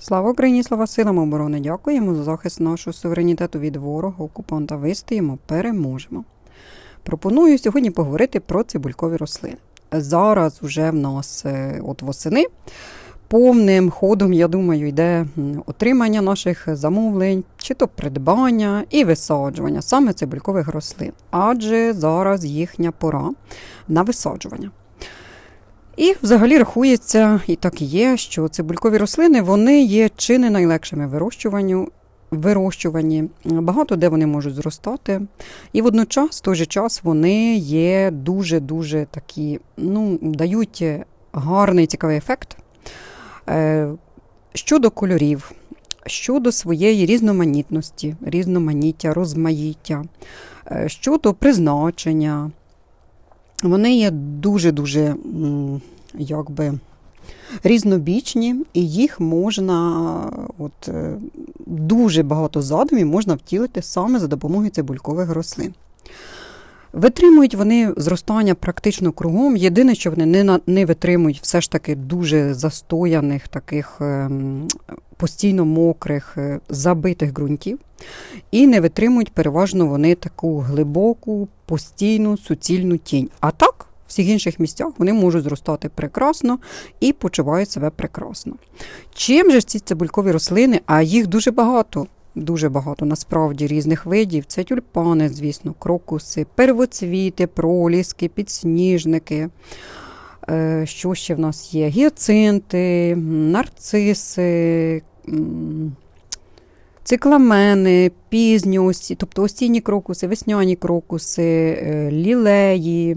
Слава Україні, слава силам оборони! Дякуємо за захист нашого суверенітету від ворога, окупанта. Вистоїмо, переможемо. Пропоную сьогодні поговорити про цибулькові рослини. Зараз вже в нас е, от восени повним ходом, я думаю, йде отримання наших замовлень, чи то придбання і висаджування саме цибулькових рослин, адже зараз їхня пора на висаджування. І взагалі рахується, і так є, що цибулькові рослини вони є чи не найлегшими вирощуванню. Вирощуванні багато де вони можуть зростати, і водночас в той же час вони є дуже-дуже такі, ну, дають гарний цікавий ефект Е, щодо кольорів, щодо своєї різноманітності, різноманіття, розмаїття, е, щодо призначення. Вони є дуже-дуже якби, різнобічні, і їх можна, от, е, дуже багато задумів можна втілити саме за допомогою цибулькових рослин. Витримують вони зростання практично кругом. Єдине, що вони не, не витримують все ж таки дуже застояних, таких ем, постійно мокрих, е, забитих ґрунтів. І не витримують переважно вони таку глибоку, постійну, суцільну тінь. А так, в всіх інших місцях вони можуть зростати прекрасно і почувають себе прекрасно. Чим же ці цибулькові рослини, а їх дуже багато, дуже багато насправді різних видів. Це тюльпани, звісно, крокуси, первоцвіти, проліски, підсніжники. Е, Що ще в нас є? Гіацинти, нарциси, цикламени, пізні осі, тобто осінні крокуси, весняні крокуси, е, лілеї.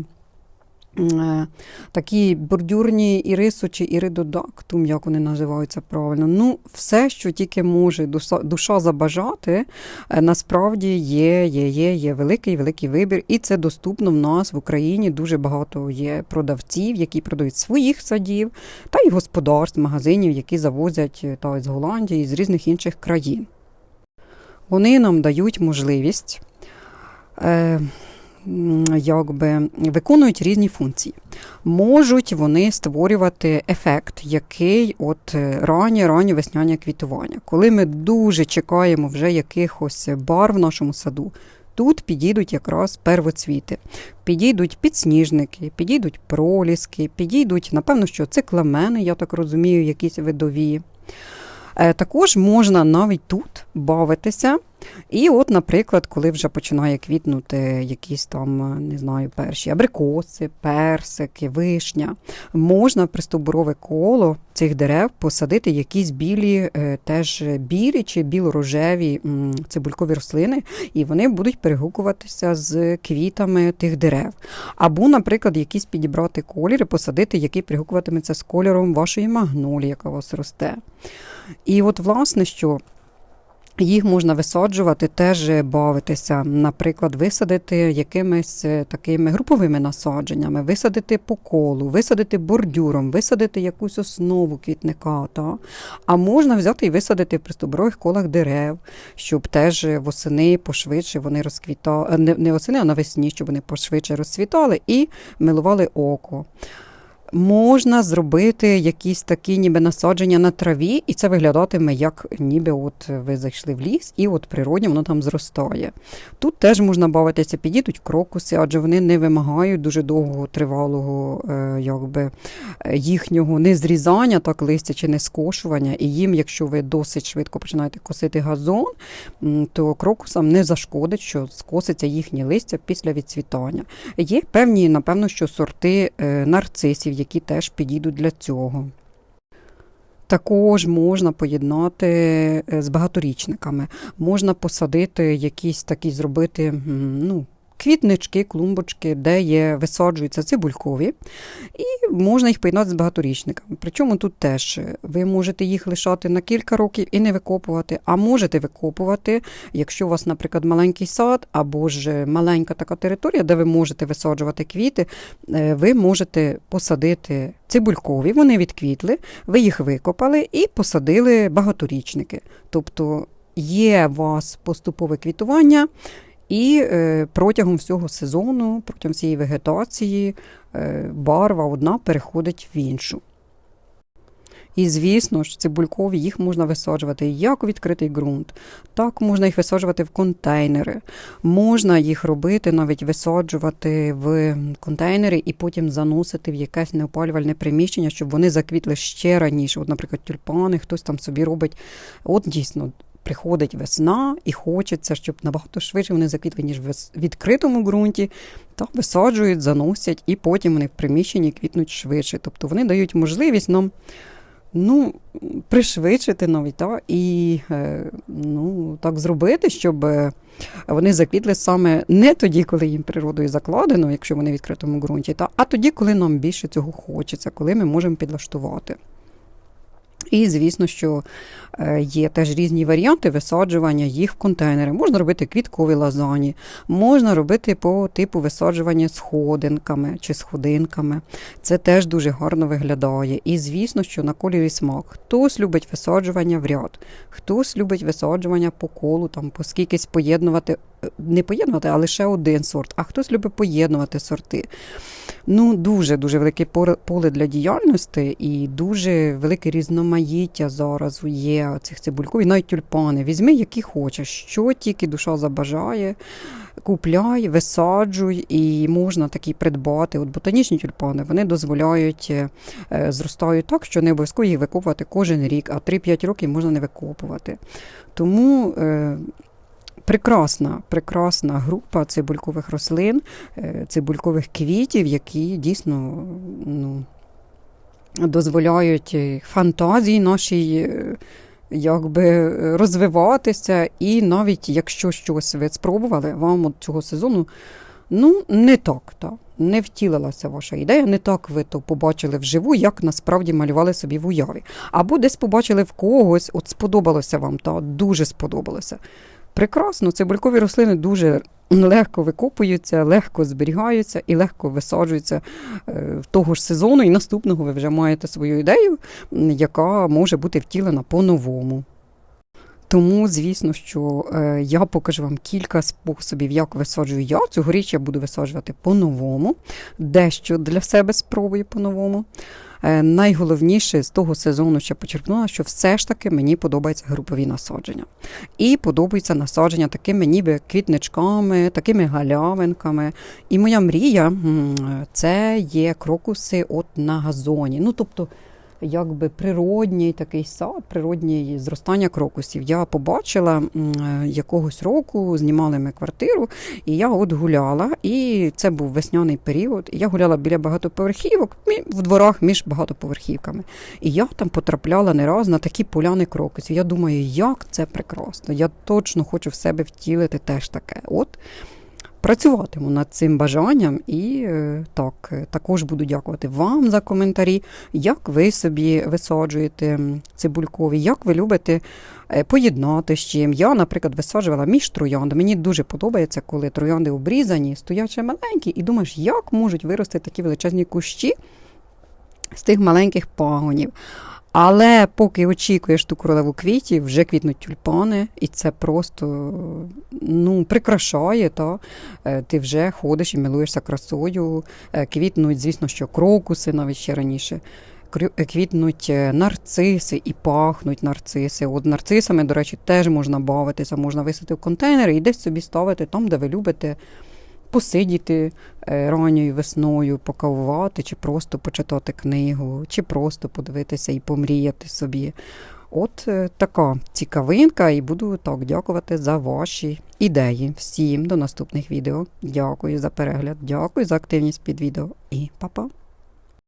Е, Такі бордюрні ірису чи іридодактум, як вони називаються правильно. Ну, все, що тільки може душа, душа забажати, е, насправді є, є, є, є великий великий вибір, і це доступно в нас в Україні. Дуже багато є продавців, які продають своїх садів, та й господарств, магазинів, які завозять е, та з Голландії, з різних інших країн. Вони нам дають можливість. Е, Якби виконують різні функції. Можуть вони створювати ефект, який от е, раннє раннє весняне квітування. Коли ми дуже чекаємо вже якихось барв в нашому саду, тут підійдуть якраз первоцвіти, підійдуть підсніжники, підійдуть проліски, підійдуть, напевно, що цикламени, я так розумію, якісь видові. Е, Також можна навіть тут бавитися. І от, наприклад, коли вже починає квітнути якісь там, е, не знаю, перші абрикоси, персики, вишня, можна пристоборове коло цих дерев посадити якісь білі, е, теж білі чи біло-рожеві цибулькові рослини, і вони будуть перегукуватися з квітами тих дерев. Або, наприклад, якісь підібрати колір і посадити, який перегукуватиметься з кольором вашої магнолії, яка у вас росте. І от, власне, що їх можна висаджувати, теж бавитися, наприклад, висадити якимись е, такими груповими насадженнями, висадити по колу, висадити бордюром, висадити якусь основу квітника. Та? А можна взяти і висадити в пристобрових колах дерев, щоб теж восени пошвидше вони розквітали, не восени, а навесні, щоб вони пошвидше розцвітали і милували око. Можна зробити якісь такі ніби насадження на траві, і це виглядатиме, як ніби от ви зайшли в ліс, і от природньо воно там зростає. Тут теж можна бавитися, підійдуть крокуси, адже вони не вимагають дуже довгого тривалого е, якби, їхнього не зрізання, так листя чи не скошування. І їм, якщо ви досить швидко починаєте косити газон, то крокусам не зашкодить, що скоситься їхнє листя після відцвітання. Є певні, напевно, що сорти е, нарцисів, які теж підійдуть для цього. Також можна поєднати е, з багаторічниками. Можна посадити якісь такі зробити ну, квітнички, клумбочки, де є, висаджуються цибулькові, і можна їх поєднати з багаторічниками. Причому тут теж е, ви можете їх лишати на кілька років і не викопувати, а можете викопувати, якщо у вас, наприклад, маленький сад або ж маленька така територія, де ви можете висаджувати квіти, е, ви можете посадити цибулькові, вони відквітли, ви їх викопали і посадили багаторічники. Тобто є у вас поступове квітування, і е, протягом всього сезону, протягом всієї вегетації, е, барва одна переходить в іншу. І, звісно ж, цибулькові їх можна висаджувати як у відкритий ґрунт, так можна їх висаджувати в контейнери. Можна їх робити, навіть висаджувати в контейнери і потім заносити в якесь неопалювальне приміщення, щоб вони заквітли ще раніше. От, наприклад, тюльпани, хтось там собі робить. От дійсно. Приходить весна і хочеться, щоб набагато швидше вони заквітли, ніж в відкритому ґрунті, та висаджують, заносять, і потім вони в приміщенні квітнуть швидше. Тобто вони дають можливість нам ну, пришвидшити навіть, та, і е, ну, так зробити, щоб е, вони заквітли саме не тоді, коли їм природою закладено, якщо вони в відкритому ґрунті, та, а тоді, коли нам більше цього хочеться, коли ми можемо підлаштувати. І, звісно, що е, є теж різні варіанти висаджування їх в контейнери. Можна робити квіткові лазані, можна робити по типу висаджування сходинками чи сходинками. Це теж дуже гарно виглядає. І, звісно, що на кольорі смак. Хтось любить висаджування в ряд, хтось любить висаджування по колу, там, по скількись поєднувати, е, не поєднувати, а лише один сорт, а хтось любить поєднувати сорти. Ну, дуже дуже велике поле для діяльності і дуже велике різноманіття зараз є цих цибульків, і навіть тюльпани. Візьми, які хочеш, що тільки душа забажає, купляй, висаджуй, і можна такі придбати. От ботанічні тюльпани вони дозволяють е, е, зростають так, що не обов'язково їх викопувати кожен рік, а 3-5 років можна не викопувати. Тому. Прекрасна, прекрасна група цибулькових рослин, е, цибулькових квітів, які дійсно ну, дозволяють е, фантазії нашій е, якби розвиватися. І навіть якщо щось ви спробували, вам от цього сезону ну, не так, та, не втілилася ваша ідея, не так ви то побачили вживу, як насправді малювали собі в уяві. Або десь побачили в когось, от сподобалося вам, та дуже сподобалося. Прекрасно, цибулькові рослини дуже легко викопуються, легко зберігаються і легко висаджуються е, в того ж сезону, і наступного ви вже маєте свою ідею, яка може бути втілена по-новому. Тому, звісно, що е, я покажу вам кілька способів, як висаджую я. Цьогоріч я буду висаджувати по-новому, дещо для себе спробую по-новому. Е, найголовніше з того сезону, ще почерпнула, що все ж таки мені подобаються групові насадження. І подобаються насадження такими ніби квітничками, такими галявинками. І моя мрія це є крокуси от на газоні. Ну, тобто, якби природній такий сад, природнє зростання крокусів. Я побачила е, якогось року, знімали ми квартиру, і я от гуляла, і це був весняний період. І я гуляла біля багатоповерхівок в дворах між багатоповерхівками. І я там потрапляла не раз на такі поляни крокусів. Я думаю, як це прекрасно. Я точно хочу в себе втілити теж таке. От працюватиму над цим бажанням і е, так, е, також буду дякувати вам за коментарі, як ви собі висаджуєте цибулькові, як ви любите е, поєднати з чим. Я, наприклад, висаджувала між троянди. Мені дуже подобається, коли троянди обрізані, стоять маленькі, і думаєш, як можуть вирости такі величезні кущі з тих маленьких пагонів. Але поки очікуєш ту королеву квітів, вже квітнуть тюльпани, і це просто ну, прикрашає. Та? Е, Ти вже ходиш і милуєшся красою. Е, Квітнуть, звісно, що крокуси навіть ще раніше. Е, Квітнуть нарциси і пахнуть нарциси. От нарцисами, до речі, теж можна бавитися, можна висити в контейнери і десь собі ставити там, де ви любите посидіти е, ранньою весною, покавувати, чи просто почитати книгу, чи просто подивитися і помріяти собі. От е, така цікавинка, і буду так дякувати за ваші ідеї. Всім до наступних відео. Дякую за перегляд, дякую за активність під відео і па-па!